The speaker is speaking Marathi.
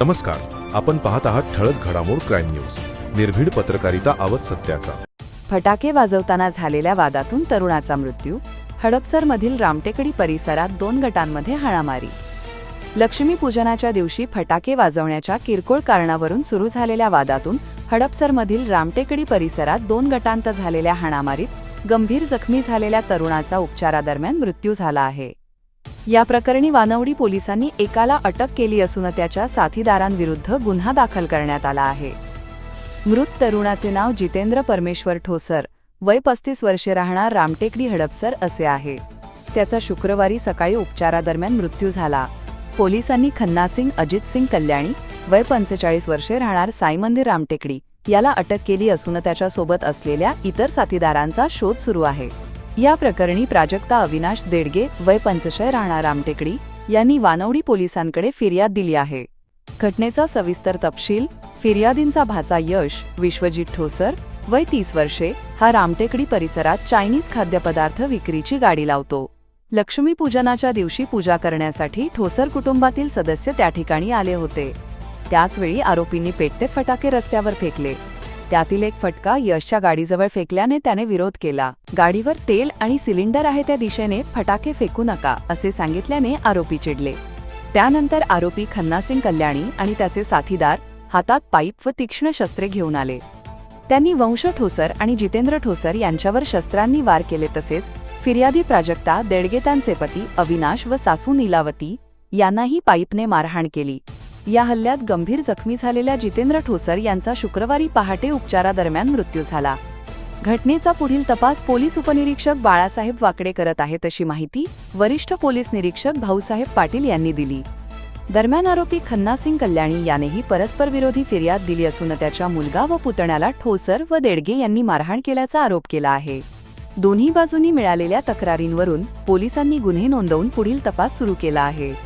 नमस्कार. आपण पाहत आहात ठळक घडामोड क्राईम न्यूज. निर्भीड पत्रकारिता आवत सत्याचा. फटाके वाजवताना झालेल्या वादातून तरुणाचा मृत्यू. हडपसरमधील रामटेकडी परिसरात दोन गटांमध्ये हाणामारी. लक्ष्मीपूजनाच्या दिवशी फटाके वाजवण्याच्या किरकोळ कारणावरून सुरू झालेल्या वादातून हडपसरमधील रामटेकडी परिसरात दोन गटांत झालेल्या हाणामारीत गंभीर जखमी झालेल्या तरुणाचा उपचारादरम्यान मृत्यू झाला आहे. या प्रकरणी वानवडी पोलिसांनी एकाला अटक केली असून त्याच्या साथीदारांविरुद्ध गुन्हा दाखल करण्यात आला आहे. मृत तरुणाचे नाव जितेंद्र परमेश्वर ठोसर वय पस्तीस वर्षे राहणार रामटेकडी हडपसर असे आहे. त्याचा शुक्रवारी सकाळी उपचारादरम्यान मृत्यू झाला. पोलिसांनी खन्नासिंग अजित सिंग कल्याणी वय पंचेचाळीस वर्षे राहणार साईमंदिर रामटेकडी याला अटक केली असून त्याच्यासोबत असलेल्या इतर साथीदारांचा शोध सुरू आहे. या प्रकरणी प्राजक्ता अविनाश देडगे वय पंचशय राहणार रामटेकडी यांनी वानवडी पोलिसांकडे फिर्याद दिली आहे. घटनेचा सविस्तर तपशील फिर्यादींचा भाचा यश विश्वजित ठोसर वय तीस वर्षे हा रामटेकडी परिसरात चायनीज खाद्यपदार्थ विक्रीची गाडी लावतो. लक्ष्मीपूजनाच्या दिवशी पूजा करण्यासाठी ठोसर कुटुंबातील सदस्य त्या ठिकाणी आले होते. त्याचवेळी आरोपींनी पेटते फटाके रस्त्यावर फेकले. त्यातील एक फटका यशच्या गाडीजवळ फेकल्याने त्याने विरोध केला. गाडीवर तेल आणि सिलेंडर आहे त्या दिशेने फटाके फेकू नका असे सांगितल्याने आरोपी चिडले. त्यानंतर आरोपी खन्नासिंग कल्याणी आणि त्याचे साथीदार हातात पाईप व तीक्ष्ण शस्त्रे घेऊन आले. त्यांनी वंश ठोसर आणि जितेंद्र ठोसर यांच्यावर शस्त्रांनी वार केले तसेच फिर्यादी प्राजक्ता देडगेतांचे पती अविनाश व सासू नीलावती यांनाही पाईपने मारहाण केली. या हल्ल्यात गंभीर जखमी झालेल्या जितेंद्र ठोसर यांचा शुक्रवारी पहाटे उपचारादरम्यान मृत्यू झाला. घटनेचा पुढील तपास पोलीस उपनिरीक्षक बाळासाहेब वाकडे करत आहेत अशी माहिती वरिष्ठ पोलीस निरीक्षक भाऊसाहेब पाटील यांनी दिली. दरम्यान आरोपी खन्नासिंग कल्याणी यानेही परस्पर विरोधी फिर्याद दिली असून त्याच्या मुलगा व पुतण्याला ठोसर व देडगे यांनी मारहाण केल्याचा आरोप केला आहे. दोन्ही बाजूंनी मिळालेल्या तक्रारींवरून पोलिसांनी गुन्हे नोंदवून पुढील तपास सुरू केला आहे.